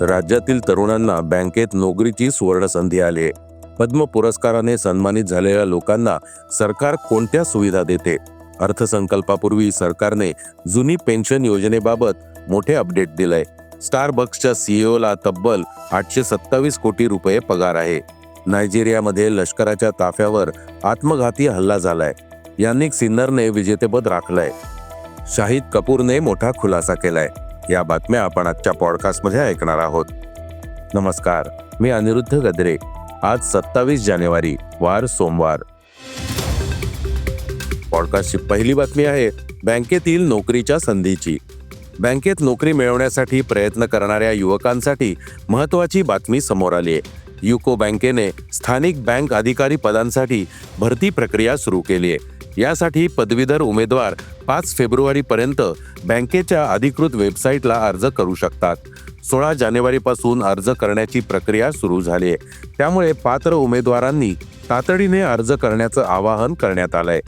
राज्यातील तरुणांना बँकेत नोकरीची सुवर्ण संधी आली. पद्म पुरस्काराने सन्मानित झालेल्या लोकांना सरकार कोणत्या सुविधा देते? अर्थसंकल्पापूर्वी सरकारने जुनी पेन्शन योजनेबाबत मोठे अपडेट दिलंय. स्टारबक्सच्या सीईओला तब्बल आठशे सत्तावीस कोटी रुपये पगार आहे. नायजेरियामध्ये लष्कराच्या ताफ्यावर आत्मघाती हल्ला झालाय. यानिक सिन्नरने विजेतेपद राखलंय. शाहिद कपूरने मोठा खुलासा केलाय. या बातम्या आपण आजच्या पॉडकास्टमध्ये ऐकणार आहोत. नमस्कार मी अनिरुद्ध गद्रे. आज सत्तावीस जानेवारी वार सोमवार. पॉडकास्टची पहिली बातमी आहे बँकेतील नोकरीच्या संधीची. बँकेत नोकरी मिळवण्यासाठी प्रयत्न करणाऱ्या युवकांसाठी महत्वाची बातमी समोर आली आहे युको बँकेने स्थानिक बँक अधिकारी पदांसाठी भरती प्रक्रिया सुरू केली आहे यासाठी पदवीधर उमेदवार पाच फेब्रुवारीपर्यंत बँकेच्या अधिकृत वेबसाईटला अर्ज करू शकतात. सोळा जानेवारीपासून अर्ज करण्याची प्रक्रिया सुरू झाली आहे. त्यामुळे पात्र उमेदवारांनी तातडीने अर्ज करण्याचं आवाहन करण्यात आलंय.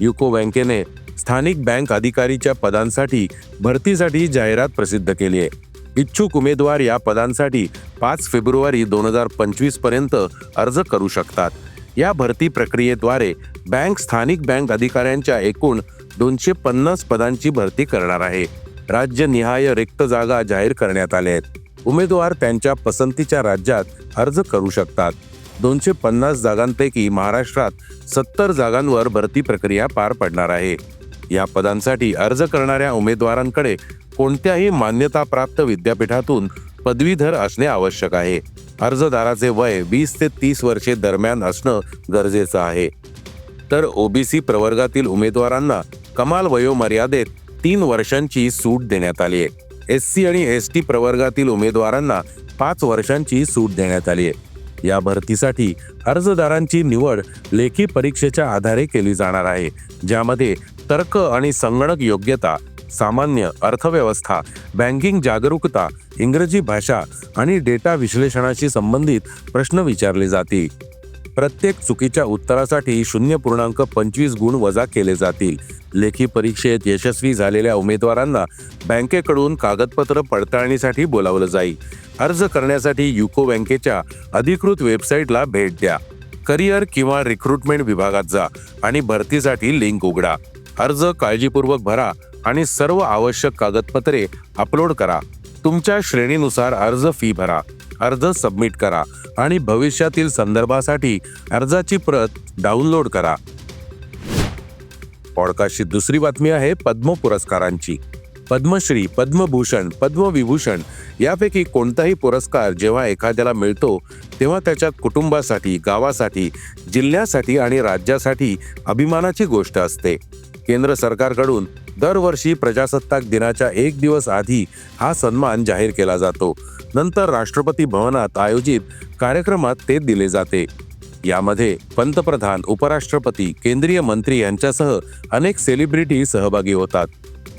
युको बँकेने स्थानिक बँक अधिकारीच्या पदांसाठी भरतीसाठी जाहिरात प्रसिद्ध केली आहे. इच्छुक उमेदवार या पदांसाठी पाच फेब्रुवारी दोन हजार पंचवीसपर्यंत अर्ज करू शकतात. या भरती प्रक्रियेद्वारे बँक स्थानिक बँक अधिकाऱ्यांच्या एकूण दोनशे पन्नास पदांची भरती करणार आहे. राज्यनिहाय रिक्त जागा जाहीर करण्यात आल्या आहेत. उमेदवार त्यांच्या पसंतीच्या राज्यात अर्ज करू शकतात. दोनशे पन्नास जागांपैकी महाराष्ट्रात सत्तर जागांवर भरती प्रक्रिया पार पडणार आहे. या पदांसाठी अर्ज करणाऱ्या उमेदवारांकडे कोणत्याही मान्यताप्राप्त विद्यापीठातून पदवीधर असणे आवश्यक आहे. अर्जदाराचे वय वीस ते तीस वर्षे दरम्यान असणं गरजेचं आहे. तर ओबीसी प्रवर्गातील उमेदवारांना कमाल वयोमर्यादेत तीन वर्षांची सूट देण्यात आली आहे. एस सी आणि एस टी प्रवर्गातील उमेदवारांना पाच वर्षांची सूट देण्यात आली आहे. या भरतीसाठी अर्जदारांची निवड लेखी परीक्षेच्या आधारे केली जाणार आहे ज्यामध्ये तर्क आणि संगणक योग्यता सामान्य अर्थव्यवस्था बँकिंग जागरूकता इंग्रजी भाषा आणि डेटा विश्लेषणाशी संबंधित प्रश्न विचारले जातील. प्रत्येक चुकीच्या उत्तरासाठी शून्य पूर्णांक पंचवीस गुण वजा केले जातील. लेखी परीक्षेत यशस्वी झालेल्या उमेदवारांना बँकेकडून कागदपत्र पडताळणीसाठी बोलावलं जाईल. अर्ज करण्यासाठी युको बँकेच्या अधिकृत वेबसाईटला भेट द्या. करिअर किंवा रिक्रुटमेंट विभागात जा आणि भरतीसाठी लिंक उघडा. अर्ज काळजीपूर्वक भरा आणि सर्व आवश्यक कागदपत्रे अपलोड करा. तुमच्या श्रेणीनुसार अर्ज फी भरा अर्ज सबमिट करा आणि भविष्यातील संदर्भासाठी अर्जाची प्रत डाउनलोड करा. पॉडकास्टची दुसरी बातमी आहे पद्म पुरस्कारांची. पद्मश्री पद्मभूषण पद्मविभूषण यापैकी कोणताही पुरस्कार जेव्हा एखाद्याला मिळतो तेव्हा त्याच्या कुटुंबासाठी गावासाठी जिल्ह्यासाठी आणि राज्यासाठी अभिमानाची गोष्ट असते. केंद्र सरकारकडून दरवर्षी प्रजासत्ताक दिनाच्या एक दिवस आधी हा सन्मान जाहीर केला जातो. नंतर राष्ट्रपती भवनात आयोजित कार्यक्रमात ते दिले जाते. यामध्ये पंतप्रधान उपराष्ट्रपती केंद्रीय मंत्री यांच्यासह अनेक सेलिब्रिटी सहभागी होतात.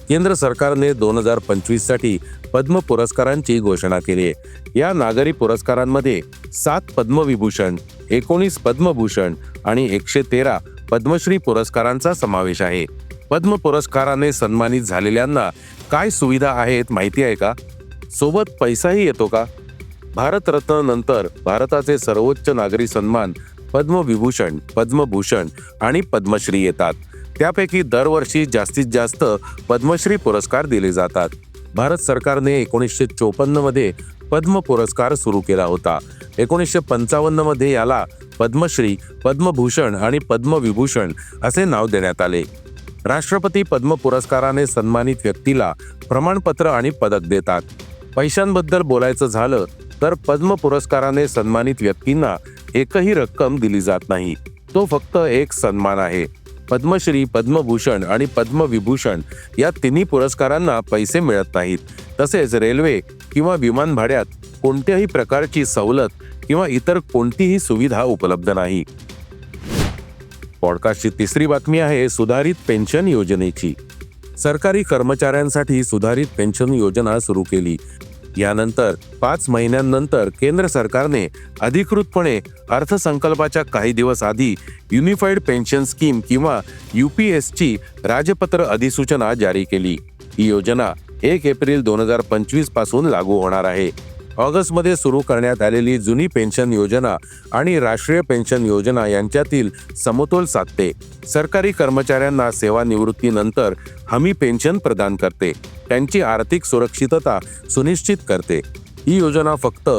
केंद्र सरकारने दोन हजार पंचवीससाठी पद्म पुरस्कारांची घोषणा केली आहे. या नागरी पुरस्कारांमध्ये सात पद्मविभूषण एकोणीस पद्मभूषण आणि एकशे तेरा पद्मश्री पुरस्कारांचा समावेश आहे. पद्म पुरस्काराने सन्मानित झालेल्यांना काय सुविधा आहेत माहिती आहे का? सोबत पैसाही येतो का? भारतरत्न नंतर भारताचे सर्वोच्च नागरी सन्मान पद्मविभूषण पद्मभूषण आणि पद्मश्री येतात. त्यापैकी दरवर्षी जास्तीत जास्त पद्मश्री पुरस्कार दिले जातात. भारत सरकारने एकोणीसशे चोपन्नमध्ये पद्म पुरस्कार सुरू केला होता. एकोणीसशे पंचावन्नमध्ये याला पद्मश्री पद्मभूषण आणि पद्मविभूषण असे नाव देण्यात आले. राष्ट्रपती पद्म पुरस्काराने सन्मानित व्यक्तीला प्रमाणपत्र आणि पदक देतात. पैशांबद्दल बोलायचं झालं तर पद्म पुरस्काराने सन्मानित व्यक्तींना एकही रक्कम दिली जात नाही. तो फक्त एक सन्मान आहे. पद्मश्री पद्मभूषण आणि पद्मविभूषण या तिन्ही पुरस्कारांना पैसे मिळत नाहीत. तसेच रेल्वे किंवा विमान भाड्यात कोणत्याही प्रकारची सवलत किंवा इतर कोणतीही सुविधा उपलब्ध नाही. पॉडकास्टची तिसरी बातमी आहे सुधारित पेन्शन योजनेची. सरकारी कर्मचाऱ्यांसाठी सुधारित पेन्शन योजना सुरू केली. यानंतर पाच महिन्यांनंतर केंद्र सरकारने अधिकृतपणे अर्थसंकल्पाच्या काही दिवस आधी युनिफाईड पेन्शन स्कीम किंवा ची राजपत्र अधिसूचना जारी केली. ही योजना एक एप्रिल दोन हजार पंचवीसपासून लागू होणार आहे. ऑगस्टमध्ये सुरू करण्यात आलेली जुनी पेन्शन योजना आणि राष्ट्रीय पेन्शन योजना यांच्यातील समतोल साधते. सरकारी कर्मचाऱ्यांना सेवानिवृत्तीनंतर हमी पेन्शन प्रदान करते. त्यांची आर्थिक सुरक्षितता सुनिश्चित करते. ही योजना फक्त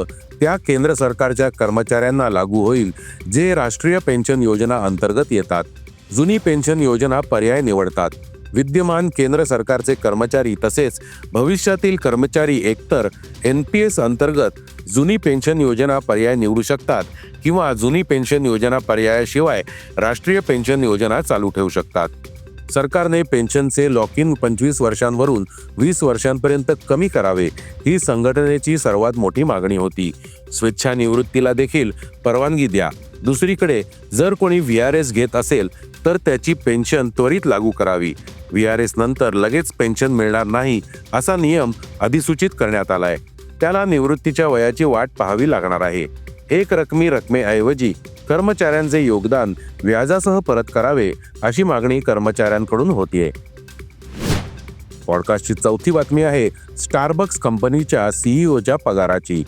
त्या केंद्र सरकारच्या कर्मचाऱ्यांना लागू होईल जे राष्ट्रीय पेन्शन योजना अंतर्गत येतात. जुनी पेन्शन योजना पर्याय निवडतात. विद्यमान केंद्र सरकारचे कर्मचारी तसेच भविष्यातील कर्मचारी एकतर एन पी एस अंतर्गत जुनी पेन्शन योजना पर्याय निवडू शकतात किंवा जुनी पेन्शन योजना पर्यायाशिवाय राष्ट्रीय पेन्शन योजना चालू ठेवू शकतात. सरकारने पेन्शनचे लॉक इन पंचवीस वर्षांवरून वीस वर्षांपर्यंत कमी करावे ही संघटनेची सर्वात मोठी मागणी होती. स्वेच्छानिवृत्तीला देखील परवानगी द्या. दुसरीकडे जर कोणी व्ही आर एस घेत असेल तर त्याची पेन्शन त्वरित लागू करावी. व्ही आर एस नंतर लगेच पेन्शन मिळणार नाही असा नियम अधिसूचित करण्यात आलाय. त्याला निवृत्तीच्या वयाची वाट पाहावी लागणार आहे. एक रकमी रकमेऐवजी कर्मचाऱ्यांचे योगदान व्याजासह परत करावे अशी मागणी कर्मचाऱ्यांकडून होतीये. पॉडकास्टची चौथी बातमी आहे स्टारबक्स कंपनीच्या सीईओच्या पगाराची.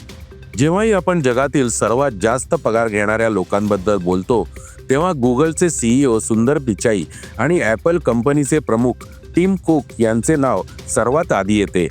जेव्हाही आपण जगातील सर्वात जास्त पगार घेणाऱ्या लोकांबद्दल बोलतो तेव्हा गुगलचे सीईओ सुंदर पिचाई आणि ॲपल कंपनीचे प्रमुख टीम कुक यांचे नाव सर्वात आधी येते.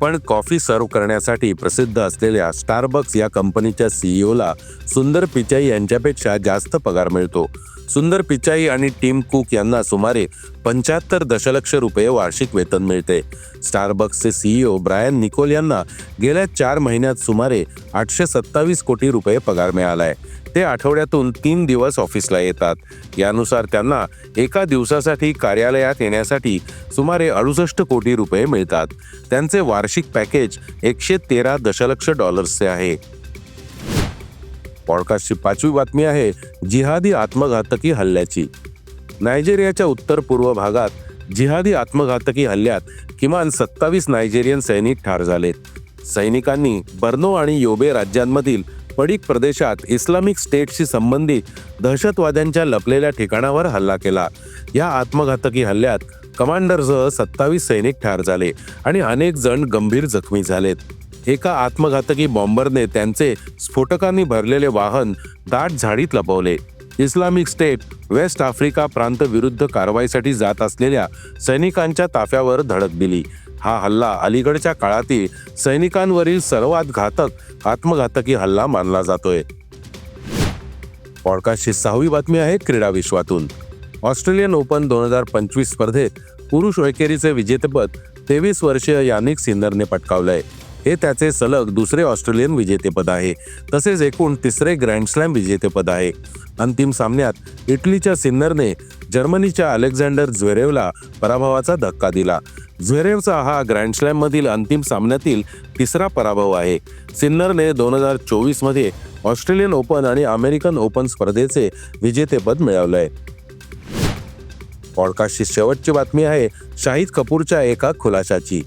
पण कॉफी सर्व्ह करण्यासाठी प्रसिद्ध असलेल्या स्टारबक्स या कंपनीच्या सीईओला सुंदर पिचाई यांच्यापेक्षा जास्त पगार मिळतो. सुंदर पिचाई आणि टीम कुक यांना सुमारे पंच्याहत्तर दशलक्ष रुपये वार्षिक वेतन मिळते. स्टारबक्सचे सीईओ ब्रायन निकोल यांना गेल्या चार महिन्यात सुमारे आठशे सत्तावीस कोटी रुपये पगार मिळालाय. ते आठवड्यातून तीन दिवस ऑफिसला येतात. यानुसार त्यांना एका दिवसासाठी कार्यालयात येण्यासाठी सुमारे अडुसष्ट कोटी रुपये मिळतात. त्यांचे वार्षिक पॅकेज एकशे तेरा दशलक्ष डॉलर्सचे आहे. पॉडकास्टची पाचवी बातमी आहे जिहादी आत्मघातकी हल्ल्याची. नायजेरियाच्या उत्तर पूर्व भागात जिहादी आत्मघातकी हल्ल्यात किमान सत्तावीस नायजेरियन सैनिक ठार झालेत. सैनिकांनी बर्नो आणि योबे राज्यांमधील पडीक प्रदेशात इस्लामिक स्टेटशी संबंधित दहशतवाद्यांच्या लपलेल्या ठिकाणावर हल्ला केला. या आत्मघातकी हल्ल्यात कमांडरसह सत्तावीस सैनिक ठार झाले आणि अनेक जण गंभीर जखमी झालेत. एका आत्मघातकी बॉम्बरने त्यांचे स्फोटकांनी भरलेले वाहन दाट झाडीत लपवले. इस्लामिक स्टेट वेस्ट आफ्रिका प्रांत विरुद्ध कारवाईसाठी जात असलेल्या सैनिकांच्या ताफ्यावर धडक दिली. हा हल्ला अलीकडच्या काळातील सैनिकांवरील सर्वात घातक आत्मघातकी हल्ला मानला जातोय. पॉडकास्टची सहावी बातमी आहे क्रीडा विश्वातून. ऑस्ट्रेलियन ओपन दोन हजार पंचवीस स्पर्धेत पुरुष एकेरीचे विजेतेपद तेवीस वर्षीय यानिक सिन्नरने पटकावलंय. हे त्याचे सलग दुसरे ऑस्ट्रेलियन विजेतेपद आहे. तसेच एकूण तिसरे ग्रँडस्लॅम विजेतेपद आहे. अंतिम सामन्यात इटलीच्या सिन्नरने जर्मनीच्या अलेक्झांडर झ्वेरेवला पराभवाचा धक्का दिला. झ्वेरेवचा हा ग्रँडस्लॅममधील अंतिम सामन्यातील तिसरा पराभव आहे. सिन्नरने दोन हजार चोवीसमध्ये ऑस्ट्रेलियन ओपन आणि अमेरिकन ओपन स्पर्धेचे विजेतेपद मिळवलंय. पॉडकास्टची शेवटची बातमी आहे शाहिद कपूरच्या एका खुलाशाची.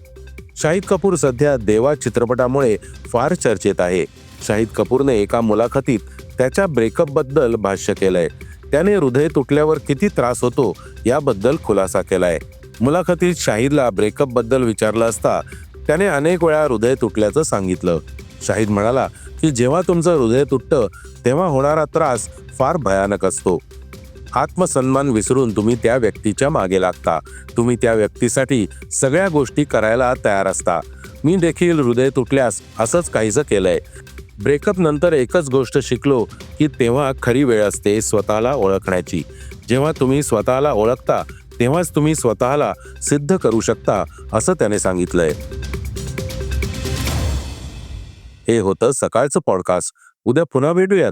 शाहिद कपूर सध्या देवा चित्रपटामुळे फार चर्चेत आहे. शाहिद कपूरने एका मुलाखतीत त्याच्या ब्रेकअपबद्दल भाष्य केलंय. त्याने हृदय तुटल्यावर किती त्रास होतो याबद्दल खुलासा केलाय. मुलाखतीत शाहिदला ब्रेकअपबद्दल विचारलं असता त्याने अनेक वेळा हृदय तुटल्याचं सांगितलं. शाहिद म्हणाला की जेव्हा तुमचं हृदय तुटतं तेव्हा होणारा त्रास फार भयानक असतो. आत्मसन्मान विसरून तुम्ही त्या व्यक्तीच्या मागे लागता. तुम्ही त्या व्यक्तीसाठी सगळ्या गोष्टी करायला तयार असता. मी देखील हृदय तुटल्यास असंच काहीसं केलंय. ब्रेकअप नंतर एकच गोष्ट शिकलो की तेव्हा खरी वेळ असते स्वतःला ओळखण्याची. जेव्हा तुम्ही स्वतःला ओळखता तेव्हाच तुम्ही स्वतःला सिद्ध करू शकता असं त्याने सांगितलंय. हे होतं सकाळचं पॉडकास्ट उद्या पुन्हा भेटूयात.